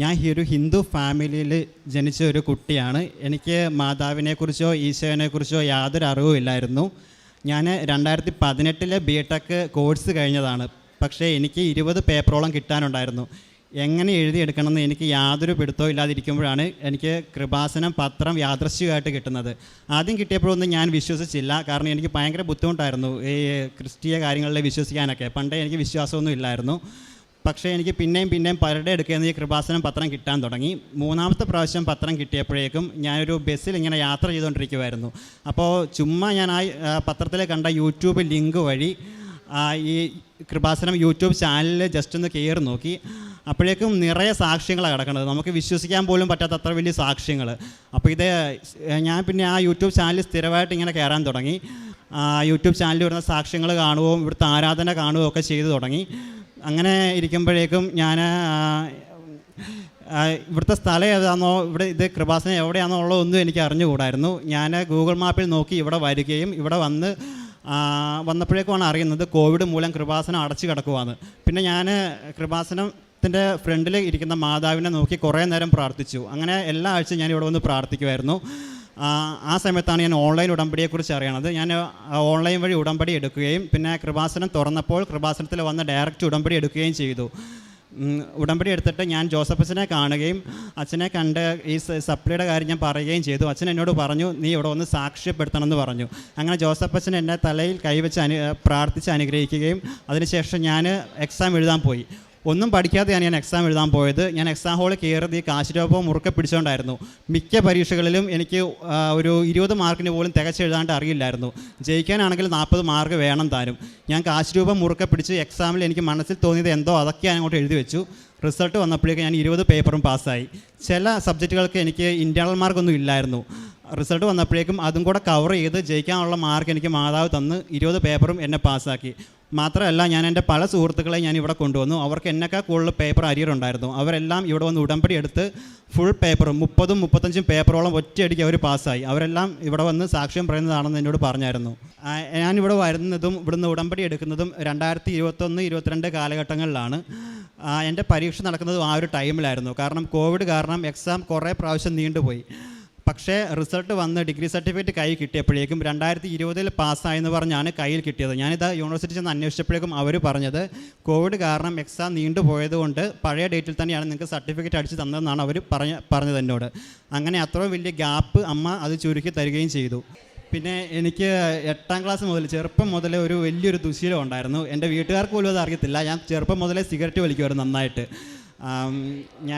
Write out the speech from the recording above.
ഞാൻ ഒരു ഹിന്ദു ഫാമിലിയിൽ ജനിച്ച ഒരു കുട്ടിയാണ്. എനിക്ക് മാതാവിനെക്കുറിച്ചോ ഈശോനെക്കുറിച്ചോ യാതൊരു അറിവും ഇല്ലായിരുന്നു. ഞാൻ രണ്ടായിരത്തി പതിനെട്ടിലെ ബി ടെക് കോഴ്സ് കഴിഞ്ഞതാണ്. പക്ഷേ എനിക്ക് ഇരുപത് പേപ്പറോളം കിട്ടാനുണ്ടായിരുന്നു. എങ്ങനെ എഴുതിയെടുക്കണമെന്ന് എനിക്ക് യാതൊരു പിടുത്തവും ഇല്ലാതിരിക്കുമ്പോഴാണ് എനിക്ക് കൃപാസനം പത്രം യാദൃശ്യമായിട്ട് കിട്ടുന്നത്. ആദ്യം കിട്ടിയപ്പോഴൊന്നും ഞാൻ വിശ്വസിച്ചില്ല. കാരണം എനിക്ക് ഭയങ്കര ബുദ്ധിമുട്ടായിരുന്നു ഈ ക്രിസ്തീയ കാര്യങ്ങളിൽ വിശ്വസിക്കാനൊക്കെ. പണ്ടേ എനിക്ക് വിശ്വാസമൊന്നും ഇല്ലായിരുന്നു. പക്ഷേ എനിക്ക് പിന്നെയും പിന്നെയും പലരുടെ എടുക്കുന്ന ഈ കൃപാസനം പത്രം കിട്ടാൻ തുടങ്ങി. മൂന്നാമത്തെ പ്രാവശ്യം പത്രം കിട്ടിയപ്പോഴേക്കും ഞാനൊരു ബസ്സിൽ ഇങ്ങനെ യാത്ര ചെയ്തുകൊണ്ടിരിക്കുമായിരുന്നു അപ്പോൾ ചുമ്മാ ഞാൻ ആ ആ, പത്രത്തിൽ കണ്ട യൂട്യൂബ് ലിങ്ക് വഴി ഈ കൃപാസനം യൂട്യൂബ് ചാനലിൽ ജസ്റ്റ് ഒന്ന് കയറി നോക്കി. അപ്പോഴേക്കും നിറയെ സാക്ഷ്യങ്ങളാണ് കിടക്കുന്നത്. നമുക്ക് വിശ്വസിക്കാൻ പോലും പറ്റാത്ത അത്ര വലിയ സാക്ഷ്യങ്ങൾ അപ്പോൾ ഇത് ഞാൻ പിന്നെ ആ യൂട്യൂബ് ചാനൽ സ്ഥിരമായിട്ട് ഇങ്ങനെ കയറാൻ തുടങ്ങി. യൂട്യൂബ് ചാനലിൽ വരുന്ന സാക്ഷ്യങ്ങൾ കാണുകയും ഇവിടുത്തെ ആരാധന കാണുകയും ഒക്കെ ചെയ്തു തുടങ്ങി. അങ്ങനെ ഇരിക്കുമ്പോഴേക്കും ഞാൻ ഇവിടുത്തെ സ്ഥലം ഏതാണെന്നോ ഇവിടെ ഇത് കൃപാസനം എവിടെയാണോ ഉള്ളോ ഒന്നും എനിക്ക് അറിഞ്ഞുകൂടായിരുന്നു. ഞാൻ ഗൂഗിൾ മാപ്പിൽ നോക്കി ഇവിടെ വരികയും ഇവിടെ വന്ന് വന്നപ്പോഴേക്കുമാണ് അറിയുന്നത് കോവിഡ് മൂലം കൃപാസനം അടച്ചു കിടക്കുവാന്ന്. പിന്നെ ഞാൻ കൃപാസനത്തിന്റെ ഫ്രണ്ടിൽ ഇരിക്കുന്ന മാതാവിനെ നോക്കി കുറേ നേരം പ്രാർത്ഥിച്ചു. അങ്ങനെ എല്ലാ ആഴ്ചയും ഞാൻ ഇവിടെ വന്ന് പ്രാർത്ഥിക്കുമായിരുന്നു ആ, സമയത്താണ് ഞാൻ ഓൺലൈൻ ഉടമ്പടിയെക്കുറിച്ച് അറിയണത്. ഞാൻ ഓൺലൈൻ വഴി ഉടമ്പടി എടുക്കുകയും പിന്നെ കൃപാസനം തുറന്നപ്പോൾ കൃപാസനത്തിൽ വന്ന് ഡയറക്റ്റ് ഉടമ്പടി എടുക്കുകയും ചെയ്തു. ഉടമ്പടി എടുത്തിട്ട് ഞാൻ ജോസഫച്ചനെ കാണുകയും അച്ഛനെ കണ്ട് ഈ സപ്ലിയുടെ കാര്യം ഞാൻ പറയുകയും ചെയ്തു. അച്ഛൻ എന്നോട് പറഞ്ഞു നീ ഇവിടെ ഒന്ന് സാക്ഷ്യപ്പെടുത്തണം എന്ന് പറഞ്ഞു. അങ്ങനെ ജോസഫച്ചൻ എന്നെ തലയിൽ കൈവച്ച് അനു പ്രാർത്ഥിച്ച് അനുഗ്രഹിക്കുകയും അതിനുശേഷം ഞാൻ എക്സാം എഴുതാൻ പോയി. ഒന്നും പഠിക്കാതെയാണ് ഞാൻ എക്സാം എഴുതാൻ പോയത്. ഞാൻ എക്സാം ഹോളിൽ കയറി ഈ കാശിരോപം മുറുക്കെ പിടിച്ചുകൊണ്ടായിരുന്നു മിക്ക പരീക്ഷകളിലും എനിക്ക് ഒരു ഇരുപത് മാർക്കിന് പോലും തികച്ചെഴുതാണ്ട് അറിയില്ലായിരുന്നു. ജയിക്കാനാണെങ്കിൽ നാൽപ്പത് മാർക്ക് വേണം താനും. ഞാൻ കാശിരൂപം മുറുക്കെ പിടിച്ച് എക്സാമിൽ എനിക്ക് മനസ്സിൽ തോന്നിയത് എന്തോ അതൊക്കെ ഞാൻ അങ്ങോട്ട് എഴുതി വെച്ചു. റിസൾട്ട് വന്നപ്പോഴേക്കും ഞാൻ ഇരുപത് പേപ്പറും പാസ്സായി ചില സബ്ജക്റ്റുകൾക്ക് എനിക്ക് ഇന്റേർണൽ മാർക്കൊന്നും ഇല്ലായിരുന്നു. റിസൾട്ട് വന്നപ്പോഴേക്കും അതും കൂടെ കവർ ചെയ്ത് ജയിക്കാനുള്ള മാർക്ക് എനിക്ക് മാതാവ് തന്ന് ഇരുപത് പേപ്പറും എന്നെ പാസ്സാക്കി മാത്രമല്ല ഞാൻ എന്റെ പല സുഹൃത്തുക്കളെ ഞാൻ ഇവിടെ കൊണ്ടുവന്നു. അവർക്ക് എന്നൊക്കെ കൂടുതൽ പേപ്പർ അരിയർ ഉണ്ടായിരുന്നു. അവരെല്ലാം ഇവിടെ വന്ന് ഉടമ്പടി എടുത്ത് ഫുൾ പേപ്പറും മുപ്പതും മുപ്പത്തഞ്ചും പേപ്പറോളം ഒറ്റയടിക്ക് അവർ പാസ്സായി അവരെല്ലാം ഇവിടെ വന്ന് സാക്ഷ്യം പറയുന്നതാണെന്ന് എന്നോട് പറഞ്ഞായിരുന്നു. ഞാനിവിടെ വരുന്നതും ഇവിടുന്ന് ഉടമ്പടി എടുക്കുന്നതും രണ്ടായിരത്തി ഇരുപത്തൊന്ന് ഇരുപത്തിരണ്ട് കാലഘട്ടങ്ങളിലാണ്. എന്റെ പരീക്ഷ നടക്കുന്നതും ആ ഒരു ടൈമിലായിരുന്നു കാരണം കോവിഡ് കാരണം എക്സാം കുറേ പ്രാവശ്യം നീണ്ടുപോയി. പക്ഷേ റിസൾട്ട് വന്ന് ഡിഗ്രി സർട്ടിഫിക്കറ്റ് കയ്യിൽ കിട്ടിയപ്പോഴേക്കും രണ്ടായിരത്തി ഇരുപതിൽ പാസ്സായെന്ന് പറഞ്ഞാണ് കയ്യിൽ കിട്ടിയത്. ഞാനിത് യൂണിവേഴ്സിറ്റി ചെന്ന് അന്വേഷിച്ചപ്പോഴേക്കും അവർ പറഞ്ഞത് കോവിഡ് കാരണം എക്സാം നീണ്ടുപോയതുകൊണ്ട് പഴയ ഡേറ്റിൽ തന്നെയാണ് നിങ്ങൾക്ക് സർട്ടിഫിക്കറ്റ് അടിച്ച് തന്നതെന്നാണ് അവർ പറഞ്ഞ പറഞ്ഞത് എന്നോട്. അങ്ങനെ അത്രയും വലിയ ഗ്യാപ്പ് അമ്മ അത് ചുരുക്കി തരികയും ചെയ്തു. പിന്നെ എനിക്ക് എട്ടാം ക്ലാസ് മുതൽ ചെറുപ്പം മുതലേ ഒരു വലിയൊരു ദുശീലം ഉണ്ടായിരുന്നു. എന്റെ വീട്ടുകാർക്ക് പോലും അത് അറിയത്തില്ല. ഞാൻ ചെറുപ്പം മുതലേ സിഗരറ്റ് വലിക്കുമായിരുന്നു നന്നായിട്ട്. ഞാൻ